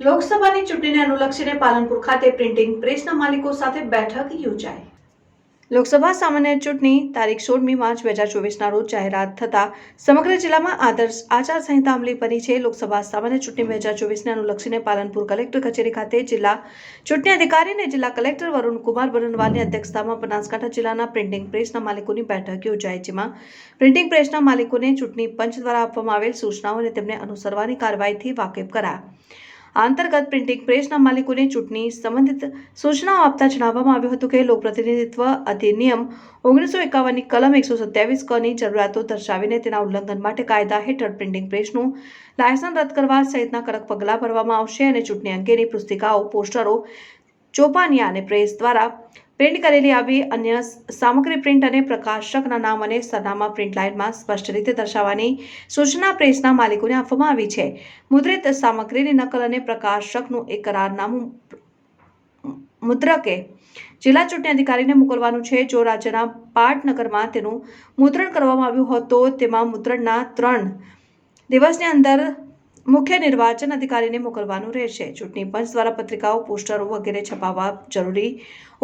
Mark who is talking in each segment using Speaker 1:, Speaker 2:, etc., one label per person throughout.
Speaker 1: લોકસભાની ચૂંટણીને અનુલક્ષીને પાલનપુર ખાતે પ્રિન્ટિંગ પ્રેસના માલિકો સાથે બેઠક યોજાઈ. લોકસભા સામાન્ય ચૂંટણી તારીખ સોળમી માર્ચ બે હજાર ચોવીસના રોજ જાહેરાત થતા સમગ્ર જિલ્લામાં આદર્શ આચારસંહિતા અમલી પડી છે. લોકસભા સામાન્ય ચૂંટણી બે હજાર ચોવીસને અનુલક્ષીને પાલનપુર કલેક્ટર કચેરી ખાતે જિલ્લા ચૂંટણી અધિકારી અને જિલ્લા કલેક્ટર વરુણ કુમાર બરનવાલની અધ્યક્ષતામાં બનાસકાંઠા જિલ્લાના પ્રિન્ટિંગ પ્રેસના માલિકોની બેઠક યોજાઈ, જેમાં પ્રિન્ટિંગ પ્રેસના માલિકોને ચૂંટણી પંચ દ્વારા આપવામાં આવેલ સૂચનાઓ અને તેમને અનુસરવાની કાર્યવાહીથી વાકેફ કરાયા. અંતર્ગત પ્રિન્ટિંગ પ્રેસના માલિકોને ચૂંટણી સંબંધિત સૂચનાઓ આપતા જણાવવામાં આવ્યું હતું કે લોકપ્રતિનિધિત્વ અધિનિયમ ઓગણીસો એકાવનની કલમ એકસો સત્યાવીસ કની જરૂરિયાતો દર્શાવીને તેના ઉલ્લંઘન માટે કાયદા હેઠળ પ્રિન્ટિંગ પ્રેસનું લાયસન્સ રદ કરવા સહિતના કડક પગલાં ભરવામાં આવશે અને ચૂંટણી અંગેની પુસ્તિકાઓ, પોસ્ટરો ચોપાનિયા અને પ્રેસ દ્વારા પ્રિન્ટ કરેલી આવી અન્ય સામગ્રી પ્રિન્ટ અને પ્રકાશકના નામ અને સરનામા પ્રિન્ટ લાઇનમાં સ્પષ્ટ રીતે દર્શાવવાની સૂચના પ્રેસના માલિકોને આપવામાં આવી છે. મુદ્રિત સામગ્રીની નકલ અને પ્રકાશકનું એક કરારનામું મુદ્રકે જિલ્લા ચૂંટણી અધિકારીને મોકલવાનું છે. જો રાજ્યના પાટનગરમાં તેનું મુદ્રણ કરવામાં આવ્યું હોત તો તેમાં મુદ્રણના ત્રણ દિવસની અંદર મુખ્ય નિર્વાચન અધિકારીને મોકલવાનું રહેશે. ચૂંટણી પંચ દ્વારા પત્રિકાઓ, પોસ્ટરો વગેરે છપાવવા જરૂરી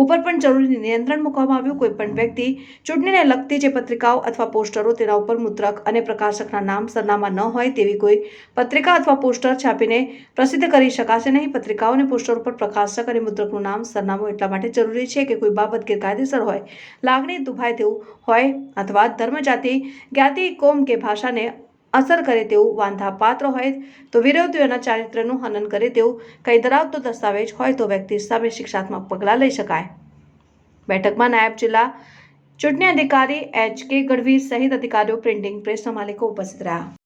Speaker 1: ઉપર પણ જરૂરી નિયંત્રણ મૂકવામાં આવ્યું. કોઈ પણ વ્યક્તિ ચૂંટણીને લગતી જે પત્રિકાઓ અથવા પોસ્ટરો તેના ઉપર મુદ્રક અને પ્રકાશકના નામ, સરનામા ન હોય તેવી કોઈ પત્રિકા અથવા પોસ્ટર છાપીને પ્રસિદ્ધ કરી શકાશે નહીં. પત્રિકાઓ અને પોસ્ટર ઉપર પ્રકાશક અને મુદ્રકનું નામ, સરનામું એટલા માટે જરૂરી છે કે કોઈ બાબત ગેરકાયદેસર હોય, લાગણી દુભાય તેવું હોય અથવા ધર્મ જાતિ જ્ઞાતિ, કોમ કે ભાષાને અસર કરે તેવું વાંધાપાત્ર હોય તો વિરોધીઓના ચારિત્ર્યનું હનન કરે તેવું કંઈ ધરાવતો દસ્તાવેજ હોય તો વ્યક્તિ સામે શિક્ષાત્મક પગલાં લઈ શકાય. બેઠકમાં નાયબ જિલ્લા ચૂંટણી અધિકારી એચ કે ગઢવી સહિત અધિકારીઓ, પ્રિન્ટિંગ પ્રેસના માલિકો ઉપસ્થિત રહ્યા.